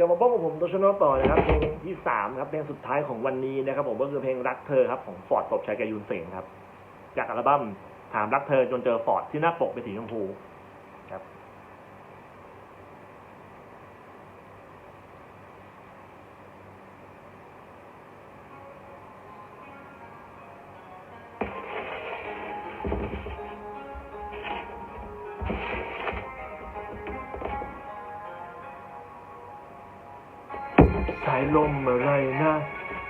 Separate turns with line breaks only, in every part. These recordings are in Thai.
กลับมาพบกับผมตัวชนอต่อนะครับเพลงที่สามครับเพลงสุดท้ายของวันนี้นะครับ ผมก็คือเพลงรักเธอครับของฟอร์ดตบชัยกยุนเสงครับ จากอัลบั้มถามรักเธอจนเจอฟอร์ดที่หน้าปกเป็นสีชมพูครับายลมอะไรนะ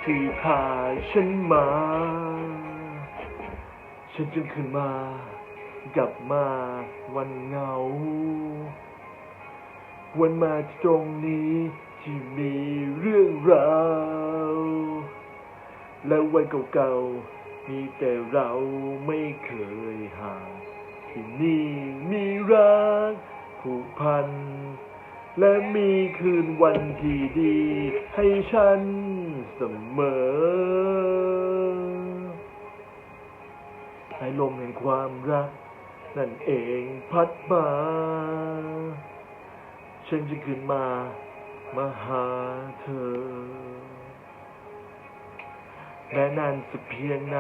ที่พาฉันมา ฉันจึงขึ้นมา กลับมาวันเหงา วันมาที่ตรงนี้ที่มีเรื่องราว และวันเก่าๆ มีแต่เราไม่เคยห่างที่นี่มีรักผูกพัน และมีคืนวันที่ดี ให้ฉันเสมอ ให้ลมแห่งความรัก นั่นเองพัดมา ฉันจะขึ้นมา มาหาเธอ แม้นานสักเพียงไหน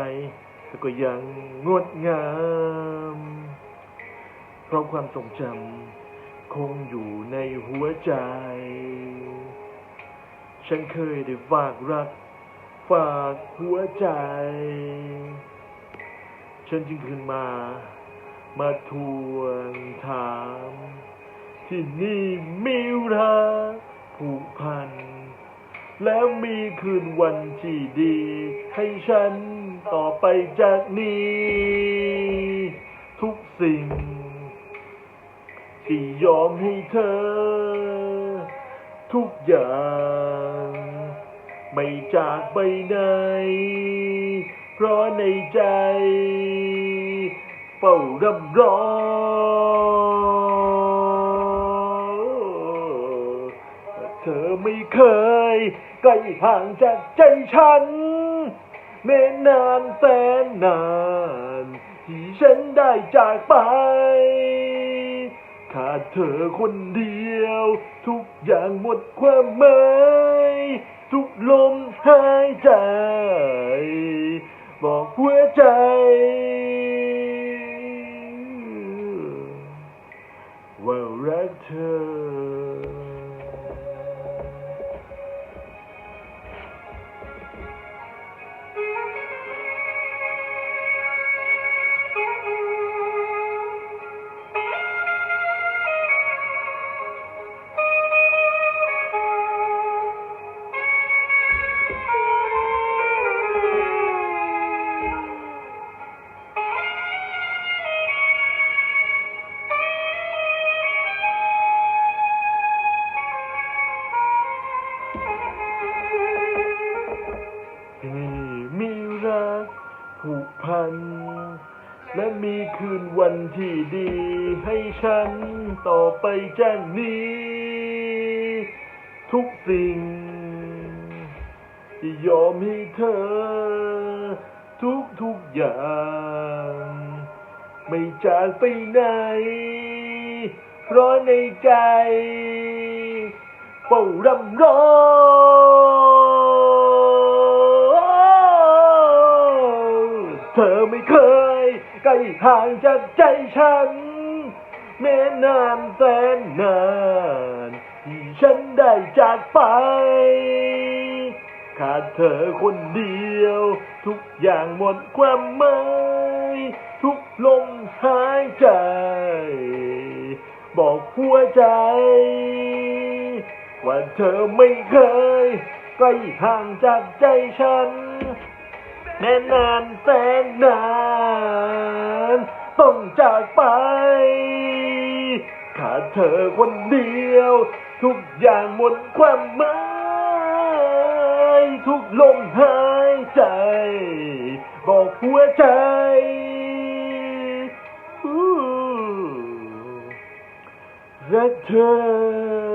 แต่ก็ยังงดงาม เพราะความทรงจำ คงอยู่ในหัวใจ ฉันเคยได้ฝากรัก ฝากหัวใจ ฉันจึงขึ้นมา มาทวงถาม ที่นี่มีรักผูกพัน แล้วมีคืนวันที่ดี ให้ฉันต่อไปจากนี้ ทุกสิ่ง ที่ยอมให้เธอ ทุกอย่าง ไม่จากไปไหน เพราะในใจเฝ้ารำร้องเธอไม่เคยใกล้ห่างจากใจฉันแม้นานแสนนาน ที่ฉันได้จากไป ขาดเธอคนเดียว ทุกอย่างหมดความหมายทุกลมหายใจ บอกหัวใจ มีรักผูกพัน และมีคืนวันที่ดี ให้ฉันต่อไปจากนี้ ทุกสิ่งที่ยอมให้เธอ ทุกทุกอย่าง ไม่จากไปไหน เพราะในใจเฝ้ารำร้อง ธอไม่เคยใกล้ห่างจากใจฉันแม้นานแสนนานที่ฉันได้จากไป ขาดเธอคนเดียว ทุกอย่างหมดความหมายทุกลมหายใจ บอกหัวใจ ว่าเธอไม่เคยใกล้ห่างจากใจฉัน แม้นานแสนนานต้องจากไป ขาดเธอคนเดียว ทุกอย่างหมดความหมายทุกลมหายใจ บอกหัวใจรักเธอ